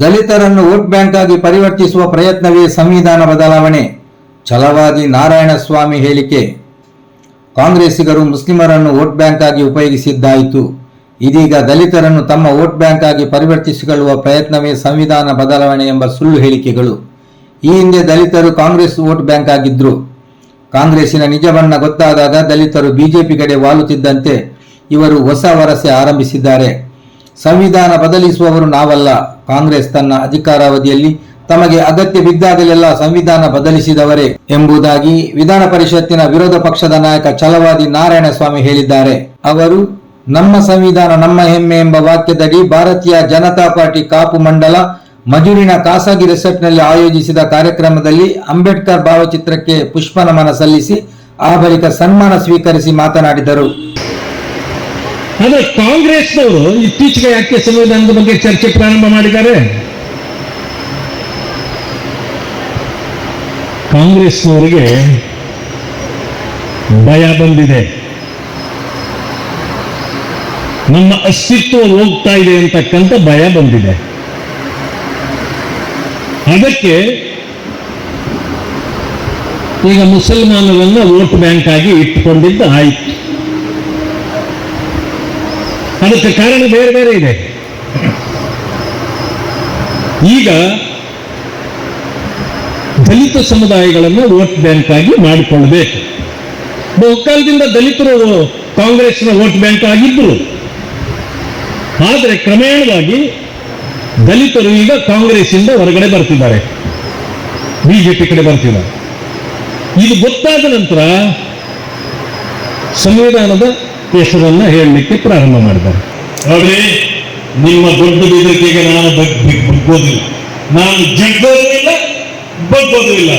ದಲಿತರನ್ನು vote bank ಆಗಿ ಪರಿವರ್ತಿಸುವ ಪ್ರಯತ್ನವೇ ಸಂವಿಧಾನ ಬದಲಾವಣೆ. ಛಲವಾದಿ ನಾರಾಯಣಸ್ವಾಮಿ ಹೇಳಿಕೆ. ಕಾಂಗ್ರೆಸ್ಸಿಗರು ಮುಸ್ಲಿಮರನ್ನು ವೋಟ್ ಬ್ಯಾಂಕ್ ಆಗಿ ಉಪಯೋಗಿಸಿದ್ದಾಯಿತು. ಇದೀಗ ದಲಿತರನ್ನು ತಮ್ಮ ವೋಟ್ ಬ್ಯಾಂಕ್ ಆಗಿ ಪರಿವರ್ತಿಸಿಕೊಳ್ಳುವ ಪ್ರಯತ್ನವೇ ಸಂವಿಧಾನ ಬದಲಾವಣೆ ಎಂಬ ಸುಳ್ಳು ಹೇಳಿಕೆಗಳು. ಈ ಹಿಂದೆ ದಲಿತರು ಕಾಂಗ್ರೆಸ್ ವೋಟ್ ಬ್ಯಾಂಕ್ ಆಗಿದ್ರು ಕಾಂಗ್ರೆಸ್ಸಿನ ನಿಜ ಗೊತ್ತಾದಾಗ ದಲಿತರು ಬಿಜೆಪಿ ಕಡೆ ವಾಲುತ್ತಿದ್ದಂತೆ ಇವರು ಹೊಸ ವರಸೆ ಆರಂಭಿಸಿದ್ದಾರೆ. ಸಂವಿಧಾನ ಬದಲಿಸುವವರು ನಾವಲ್ಲ. ಕಾಂಗ್ರೆಸ್ ತನ್ನ ಅಧಿಕಾರಾವಧಿಯಲ್ಲಿ ತಮಗೆ ಅಗತ್ಯ ಬಿದ್ದಾಗಲೆಲ್ಲ ಸಂವಿಧಾನ ಬದಲಿಸಿದವರೇ ಎಂಬುದಾಗಿ ವಿಧಾನ ಪರಿಷತ್ತಿನ ವಿರೋಧ ಪಕ್ಷದ ನಾಯಕ ಛಲವಾದಿ ನಾರಾಯಣಸ್ವಾಮಿ ಹೇಳಿದ್ದಾರೆ. ಅವರು, ನಮ್ಮ ಸಂವಿಧಾನ ನಮ್ಮ ಹೆಮ್ಮೆ ಎಂಬ ವಾಕ್ಯದಡಿ ಭಾರತೀಯ ಜನತಾ ಪಾರ್ಟಿ ಕಾಪು ಮಂಡಲ ಮಜೂರಿನ ಖಾಸಗಿ ರೆಸಾರ್ಟ್ನಲ್ಲಿ ಆಯೋಜಿಸಿದ ಕಾರ್ಯಕ್ರಮದಲ್ಲಿ ಅಂಬೇಡ್ಕರ್ ಭಾವಚಿತ್ರಕ್ಕೆ ಪುಷ್ಪ ನಮನ ಸಲ್ಲಿಸಿ, ಆ ಬಳಿಕ ಸನ್ಮಾನ ಸ್ವೀಕರಿಸಿ ಮಾತನಾಡಿದರು. ಆದ್ರೆ ಕಾಂಗ್ರೆಸ್ನವರು ಇತ್ತೀಚೆಗೆ ಯಾಕೆ ಸಂವಿಧಾನದ ಬಗ್ಗೆ ಚರ್ಚೆ ಪ್ರಾರಂಭ ಮಾಡಿದ್ದಾರೆ? ಕಾಂಗ್ರೆಸ್ನವರಿಗೆ ಭಯ ಬಂದಿದೆ. ನಮ್ಮ ಅಸ್ತಿತ್ವ ಹೋಗ್ತಾ ಇದೆ ಅಂತಕ್ಕಂಥ ಭಯ ಬಂದಿದೆ. ಅದಕ್ಕೆ ಈಗ ಮುಸಲ್ಮಾನರನ್ನ ವೋಟ್ ಬ್ಯಾಂಕ್ ಆಗಿ ಇಟ್ಟುಕೊಂಡಿದ್ದು ಆಯ್ತು. ಅದಕ್ಕೆ ಕಾರಣ ಬೇರೆ ಬೇರೆ ಇದೆ. ಈಗ ದಲಿತ ಸಮುದಾಯಗಳನ್ನು ವೋಟ್ ಬ್ಯಾಂಕ್ ಆಗಿ ಮಾಡಿಕೊಳ್ಬೇಕು ಬಹುಕಾಲದಿಂದ ದಲಿತರು ಕಾಂಗ್ರೆಸ್ನ ವೋಟ್ ಬ್ಯಾಂಕ್ ಆಗಿದ್ದರು. ಆದರೆ ಕ್ರಮೇಣವಾಗಿ ದಲಿತರು ಈಗ ಕಾಂಗ್ರೆಸ್ ಇಂದ ಹೊರಗಡೆ ಬರ್ತಿದ್ದಾರೆ. ಬಿಜೆಪಿ ಕಡೆ ಬರ್ತಿದ್ದಾರೆ. ಇದು ಗೊತ್ತಾದ ನಂತರ ಸಂವಿಧಾನದ ಹೆಸರನ್ನ ಹೇಳಲಿಕ್ಕೆ ಪ್ರಾರಂಭ ಮಾಡಿದ್ದಾರೆ. ಆದರೆ ನಿಮ್ಮ ದೊಡ್ಡ ಬೆದರಿಕೆಗೆ ನಾನು ಬಗ್- ಬಗ್- ಬಗ್ಗೋದಿಲ್ಲ. ನಾನು ಜಗ್ಗೋದಿಲ್ಲ, ಬಗ್ಗೋದಿಲ್ಲ.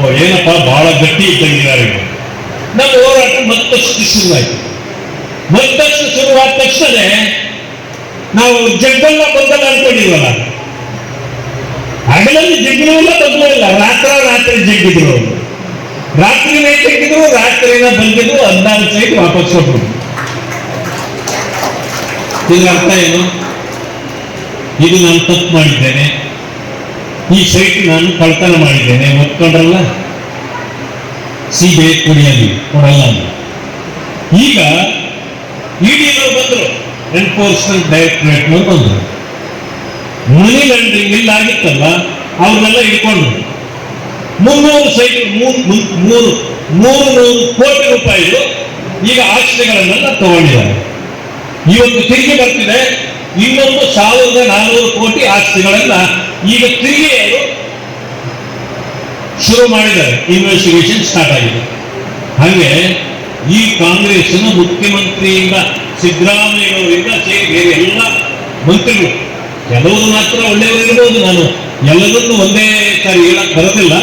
ಓ, ಏನಪ್ಪ, ಬಹಳ ಗಟ್ಟಿ ಇದ್ದಂಗಿದ್ದಾರೆ. ನಮ್ಮ ಹೋರಾಟ ಮತ್ತಷ್ಟು ಶುರುವಾಯಿತು. ಮತ್ತಷ್ಟು ಶುರುವಾದ ತಕ್ಷಣ ನಾವು ಜಗ್ಗಲ್ಲ, ಬಗ್ಗಲ್ಲ ಅನ್ಕೊಂಡಿದ್ವಲ್ಲ. ಹಗಲಲ್ಲಿ ಜಗ್ಗಲೂ ಇಲ್ಲ ಇಲ್ಲ. ರಾತ್ರ ರಾತ್ರಿ ಜಗ್ಗಿದ್ರು ಅವರು. ರಾತ್ರಿನೇ ತೆಗೆದ್ರು ರಾತ್ರಿನ ಬಂದಿದ್ರು ಹದಿನಾರು ಸೈಟ್ ವಾಪಸ್ ಕೊಟ್ಟರು ಇದರ ಅರ್ಥ ಏನು? ಇದು ನಾನು ತಪ್ಪು ಮಾಡಿದ್ದೇನೆ. ಈ ಸೈಟ್ ನಾನು ಕಳ್ತನ ಮಾಡಿದ್ದೇನೆ. ಒಪ್ಕೊಂಡ್ರಲ್ಲ? ಸಿಬಿಐ ಕುಡಿಯಲಿ ಕೊಡಲ್ಲ. ಈಗ ಇಡಿನವ್ರು ಬಂದರು ಎನ್ಫೋರ್ಸ್ಮೆಂಟ್ ಡೈರೆಕ್ಟರೇಟ್ ಬಂದರು. ಮನಿ ಲಾಂಡ್ರಿಂಗ್ ಇಲ್ಲ ಆಗಿತ್ತಲ್ಲ ಅವ್ರನ್ನೆಲ್ಲ ಇಟ್ಕೊಂಡ್ರು ಮುನ್ನೂರು ಸೈಕಲ್ ಮೂರು ಮೂರು ನೂರು ಕೋಟಿ ರೂಪಾಯಿಗಳು ಈಗ ಆಸ್ತಿಗಳನ್ನೆಲ್ಲ ತಗೊಂಡಿದ್ದಾರೆ. ಇವತ್ತು ತಿರುಗಿ ಬರ್ತಿದೆ, ಇನ್ನೊಂದು ಸಾವಿರದ ನಾನ್ನೂರು ಕೋಟಿ ಆಸ್ತಿಗಳನ್ನ ಈಗ ತಿರುಗಿ ಅವರು ಶುರು ಮಾಡಿದ್ದಾರೆ. ಇನ್ವೆಸ್ಟಿಗೇಷನ್ ಸ್ಟಾರ್ಟ್ ಆಗಿದೆ. ಹಾಗೆ ಈ ಕಾಂಗ್ರೆಸ್ನ ಮುಖ್ಯಮಂತ್ರಿಯಿಂದ ಸಿದ್ದರಾಮಯ್ಯವರಿಂದ ಸೇರಿ ಬೇರೆ ಎಲ್ಲ ಮಂತ್ರಿಗಳು ಕೆಲವರು ಮಾತ್ರ ಒಳ್ಳೆಯವರಿರ್ಬೋದು ನಾನು. ಎಲ್ಲರನ್ನೂ ಒಂದೇ ಸಾರಿ ಹೇಳಕ್ ಬರೋದಿಲ್ಲ.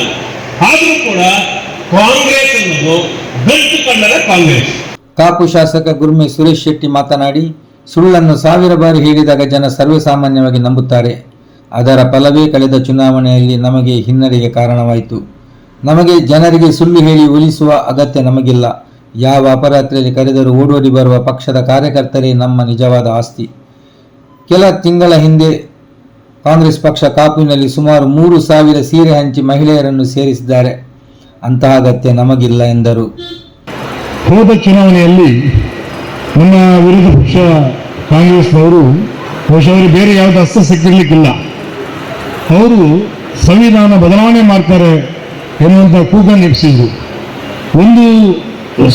ಆದರೂ ಕೂಡ ಕಾಂಗ್ರೆಸ್ ಅನ್ನೋದು ಕನ್ನಡ ಕಾಂಗ್ರೆಸ್. ಕಾಪು ಶಾಸಕ ಗುರ್ಮಿ ಸುರೇಶ್ ಶೆಟ್ಟಿ ಮಾತನಾಡಿ, ಸುಳ್ಳನ್ನು ಸಾವಿರ ಬಾರಿ ಹೇಳಿದಾಗ ಜನ ಸರ್ವೇಸಾಮಾನ್ಯವಾಗಿ ನಂಬುತ್ತಾರೆ. ಅದರ ಫಲವೇ ಕಳೆದ ಚುನಾವಣೆಯಲ್ಲಿ ನಮಗೆ ಹಿನ್ನಡೆಗೆ ಕಾರಣವಾಯಿತು. ನಮಗೆ ಜನರಿಗೆ ಸುಳ್ಳು ಹೇಳಿ ಉಳಿಸುವ ಅಗತ್ಯ ನಮಗಿಲ್ಲ. ಯಾವ ಅಪರಾತ್ರಿಯಲ್ಲಿ ಕರೆದರೂ ಓಡೋಡಿ ಬರುವ ಪಕ್ಷದ ಕಾರ್ಯಕರ್ತರೇ ನಮ್ಮ ನಿಜವಾದ ಆಸ್ತಿ. ಕೆಲ ತಿಂಗಳ ಹಿಂದೆ ಕಾಂಗ್ರೆಸ್ ಪಕ್ಷ ಕಾಪುವಿನಲ್ಲಿ ಸುಮಾರು ಮೂರು ಸಾವಿರ ಸೀರೆ ಹಂಚಿ ಮಹಿಳೆಯರನ್ನು ಸೇರಿಸಿದ್ದಾರೆ. ಅಂತಹ ಅಗತ್ಯ ನಮಗಿಲ್ಲ, ಎಂದರು. ಹೋದ ಚುನಾವಣೆಯಲ್ಲಿ ನಮ್ಮ ವಿರೋಧ ಪಕ್ಷ ಕಾಂಗ್ರೆಸ್ನವರು ಬಹುಶಃ ಅವರು ಬೇರೆ ಯಾವುದು ಅಸ್ತ್ರ ಸಿಕ್ಕಿರಲಿಕ್ಕಿಲ್ಲ. ಅವರು ಸಂವಿಧಾನ ಬದಲಾವಣೆ ಮಾಡ್ತಾರೆ ಎನ್ನುವಂಥ ಕೂಗನ್ನು ಎಬ್ಸಿದ್ರು ಒಂದು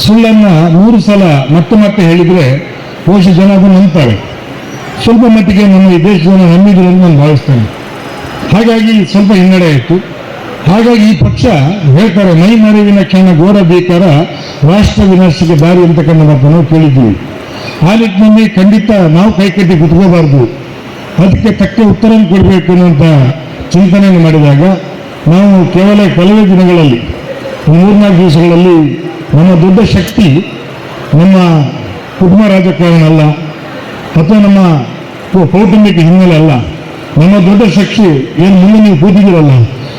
ಸುಳ್ಳನ್ನು ಮೂರು ಸಲ ಮತ್ತೆ ಮತ್ತೆ ಹೇಳಿದರೆ ಬಹುಶಃ ಜನ ಅದನ್ನು ನಂಬ್ತಾರೆ. ಸ್ವಲ್ಪ ಮಟ್ಟಿಗೆ ನಮ್ಮ ಈ ದೇಶವನ್ನು ನಂಬಿದ್ರು ಅಂತ ನಾನು ಭಾವಿಸ್ತೇನೆ. ಹಾಗಾಗಿ ಸ್ವಲ್ಪ ಹಿನ್ನಡೆ ಆಯಿತು. ಹಾಗಾಗಿ ಈ ಪಕ್ಷ ಹೇಳ್ತಾರೆ, ಮೈ ಕ್ಷಣ ಘೋರ ಬೇಕಾರ ರಾಷ್ಟ್ರ ವಿನಾಶಕ್ಕೆ ದಾರಿ ಅಂತಕ್ಕಂಥ ಮಾತನ್ನು ನಾವು ಕೇಳಿದ್ದೀವಿ. ಆ ನಿಟ್ಟಿನಲ್ಲಿ ಖಂಡಿತ ನಾವು ಕೈಕಟ್ಟಿ ಕುತ್ಕೋಬಾರ್ದು. ಅದಕ್ಕೆ ತಕ್ಕ ಉತ್ತರ ಕೊಡಬೇಕು ಅನ್ನುವಂಥ ಚಿಂತನೆಯನ್ನು ಮಾಡಿದಾಗ ನಾವು ಕೇವಲ ಕೆಲವೇ ದಿನಗಳಲ್ಲಿ, ಮೂರ್ನಾಲ್ಕು ದಿವಸಗಳಲ್ಲಿ ನಮ್ಮ ದೊಡ್ಡ ಶಕ್ತಿ ನಮ್ಮ ಕುಟುಂಬ ರಾಜಕಾರಣ ಅಲ್ಲ ಅಥವಾ ನಮ್ಮ ಕೌಟುಂಬಿಕ ಹಿನ್ನೆಲೆ ಅಲ್ಲ, ನಮ್ಮ ದೊಡ್ಡ ಶಕ್ತಿ ಏನು ಮುಂದೆ ನೀವು ಕೂತಿದ್ದೀರಲ್ಲ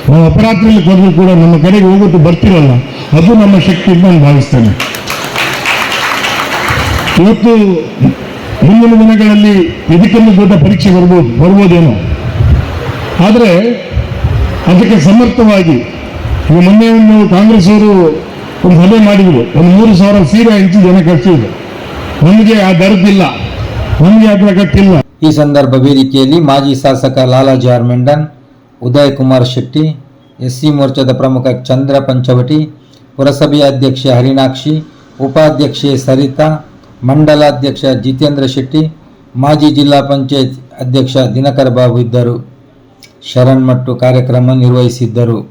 ನಾವು ಅಪರಾತ್ರಿಯಲ್ಲಿ ಕೂಡ ನಮ್ಮ ಕಡೆಗೆ ಹೋಗೋದು ಬರ್ತಿರಲ್ಲ, ಅದು ನಮ್ಮ ಶಕ್ತಿ ಅಂತ ನಾನು ಭಾವಿಸ್ತೇನೆ. ಇವತ್ತು ಮುಂದಿನ ದಿನಗಳಲ್ಲಿ ಇದಕ್ಕೊಂದು ದೊಡ್ಡ ಪರೀಕ್ಷೆ ಬರ್ಬೋದು ಬರ್ಬೋದೇನೋ. ಆದರೆ ಅದಕ್ಕೆ ಸಮರ್ಥವಾಗಿ ಈಗ ಮೊನ್ನೆ ಒಂದು ಕಾಂಗ್ರೆಸ್ ಅವರು ಒಂದು ಸಭೆ ಮಾಡಿದ್ರು, ಒಂದು ಮೂರು ಸಾವಿರ ಸೀರೆ ಹಂಚಿ ಜನ ಕಳಿಸಿದ್ರು ನಮಗೆ ಆ ದರದಿಲ್ಲ ಈ ಸಂದರ್ಭ ವೇದಿಕೆಯಲ್ಲಿ ಮಾಜಿ ಶಾಸಕ ಲಾಲಾ ಆರ್ ಮೆಂಡನ್, ಉದಯ್ ಕುಮಾರ್ ಶೆಟ್ಟಿ, ಎಸ್ಸಿ ಮೋರ್ಚಾದ ಪ್ರಮುಖ ಚಂದ್ರ ಪಂಚವಟಿ ಪುರಸಭೆಯ ಅಧ್ಯಕ್ಷೆ ಹರಿಣಾಕ್ಷಿ, ಉಪಾಧ್ಯಕ್ಷೆ ಸರಿತಾ, ಮಂಡಲಾಧ್ಯಕ್ಷ ಜಿತೇಂದ್ರ ಶೆಟ್ಟಿ, ಮಾಜಿ ಜಿಲ್ಲಾ ಪಂಚಾಯತ್ ಅಧ್ಯಕ್ಷ ದಿನಕರ ಬಾಬು ಇದ್ದರು. ಶರಣ್ ಮಟ್ಟು ಕಾರ್ಯಕ್ರಮ ನಿರ್ವಹಿಸಿದ್ದರು.